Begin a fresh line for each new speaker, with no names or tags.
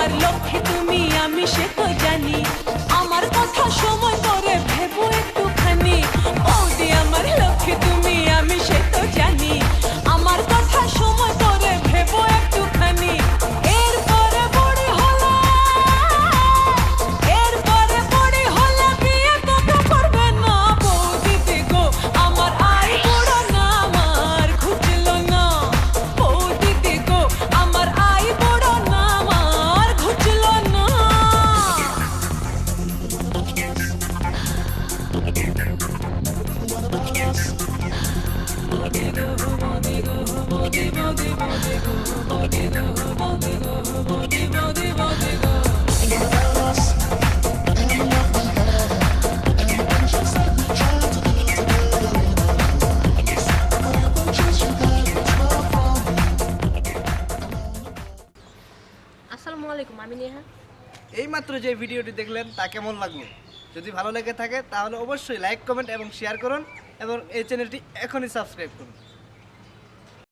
আমার লক্ষ্যে তুমি আমি সে তো জানি। আমার কথা সময় করে
আসসালামু আলাইকুম আমি নেহা।
এইমাত্র যে ভিডিওটি দেখলেন তা কেমন লাগল? যদি ভালো লেগে থাকে, তাহলে অবশ্যই লাইক কমেন্ট এবং শেয়ার করুন এবং এই চ্যানেলটি এখনই সাবস্ক্রাইব করুন।